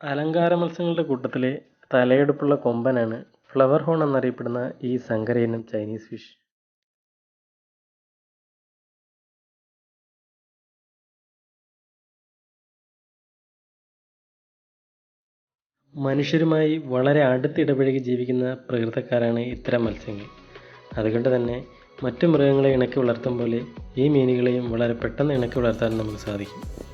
അലങ്കാര മത്സ്യങ്ങളുടെ കൂട്ടത്തിലെ തലയെടുപ്പുള്ള കൊമ്പനാണ് ഫ്ലവർ ഹോൺ എന്നറിയപ്പെടുന്ന ഈ സങ്കരയിനം ചൈനീസ് ഫിഷ്. മനുഷ്യരുമായി വളരെ അടുത്തിടപഴകി ജീവിക്കുന്ന പ്രകൃതക്കാരാണ് ഇത്തരം മത്സ്യങ്ങൾ. അതുകൊണ്ട് തന്നെ മറ്റു മൃഗങ്ങളെ ഇണക്കി വളർത്തും പോലെ ഈ മീനുകളെയും വളരെ പെട്ടെന്ന് ഇണക്കി വളർത്താൻ നമുക്ക് സാധിക്കും.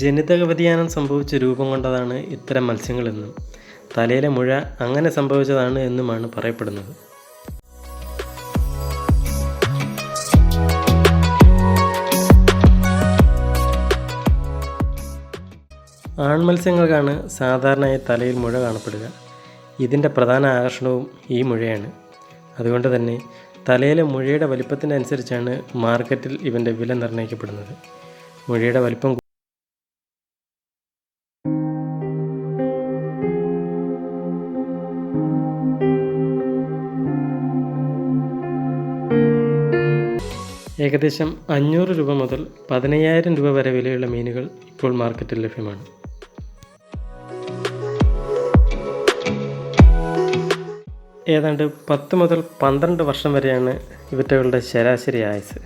ജനിതക വ്യതിയാനം സംഭവിച്ച രൂപം കൊണ്ടതാണ് ഇത്തരം മത്സ്യങ്ങളെന്നും തലയിലെ മുഴ അങ്ങനെ സംഭവിച്ചതാണ് എന്നുമാണ് പറയപ്പെടുന്നത്. ആൺമത്സ്യങ്ങൾക്കാണ് സാധാരണയായി തലയിൽ മുഴ കാണപ്പെടുക. ഇതിന്റെ പ്രധാന ആകർഷണവും ഈ മുഴയാണ്. അതുകൊണ്ട് തന്നെ തലയിലെ മുഴയുടെ വലിപ്പത്തിനനുസരിച്ചാണ് മാർക്കറ്റിൽ ഇവന്റെ വില നിർണയിക്കപ്പെടുന്നത്. മുഴയുടെ വലിപ്പം ഏകദേശം അഞ്ഞൂറ് രൂപ മുതൽ പതിനയ്യായിരം രൂപ വരെ വിലയുള്ള മീനുകൾ ഇപ്പോൾ മാർക്കറ്റിൽ ലഭ്യമാണ്. ഏതാണ്ട് പത്ത് മുതൽ പന്ത്രണ്ട് വർഷം വരെയാണ് ഇവറ്റകളുടെ ശരാശരി ആയുസ്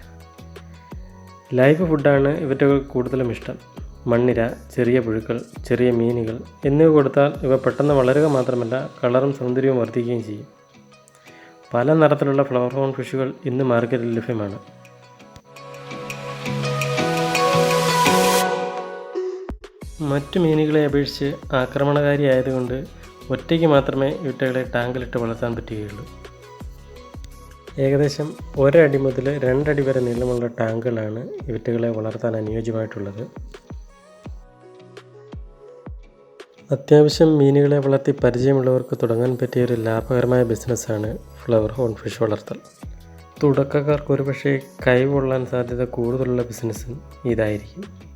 ലൈവ് ഫുഡാണ് ഇവറ്റകൾക്ക് കൂടുതലും ഇഷ്ടം. മണ്ണിര ചെറിയ പുഴുക്കൾ ചെറിയ മീനുകൾ എന്നിവ കൊടുത്താൽ ഇവ പെട്ടെന്ന് വളരുക മാത്രമല്ല കളറും സൗന്ദര്യവും വർദ്ധിക്കുകയും ചെയ്യും. പല നിറത്തിലുള്ള ഫ്ലവർ ഹോൺ ഫിഷുകൾ ഇന്ന് മാർക്കറ്റിൽ ലഭ്യമാണ്. മറ്റു മീനുകളെ അപേക്ഷിച്ച് ആക്രമണകാരി ആയതുകൊണ്ട് ഒറ്റയ്ക്ക് മാത്രമേ ഇവറ്റകളെ ടാങ്കിലിട്ട് വളർത്താൻ പറ്റുകയുള്ളൂ. ഏകദേശം ഒരടി മുതൽ രണ്ടടി വരെ നീളമുള്ള ടാങ്കുകളാണ് ഇവറ്റകളെ വളർത്താൻ അനുയോജ്യമായിട്ടുള്ളത്. അത്യാവശ്യം മീനുകളെ വളർത്തി പരിചയമുള്ളവർക്ക് തുടങ്ങാൻ പറ്റിയ ഒരു ലാഭകരമായ ബിസിനസ്സാണ് ഫ്ലവർ ഹോൺ ഫിഷ് വളർത്തൽ. തുടക്കക്കാർക്ക് ഒരുപക്ഷെ കൈവൊള്ളാൻ സാധ്യത കൂടുതലുള്ള ബിസിനസ്സും ഇതായിരിക്കും.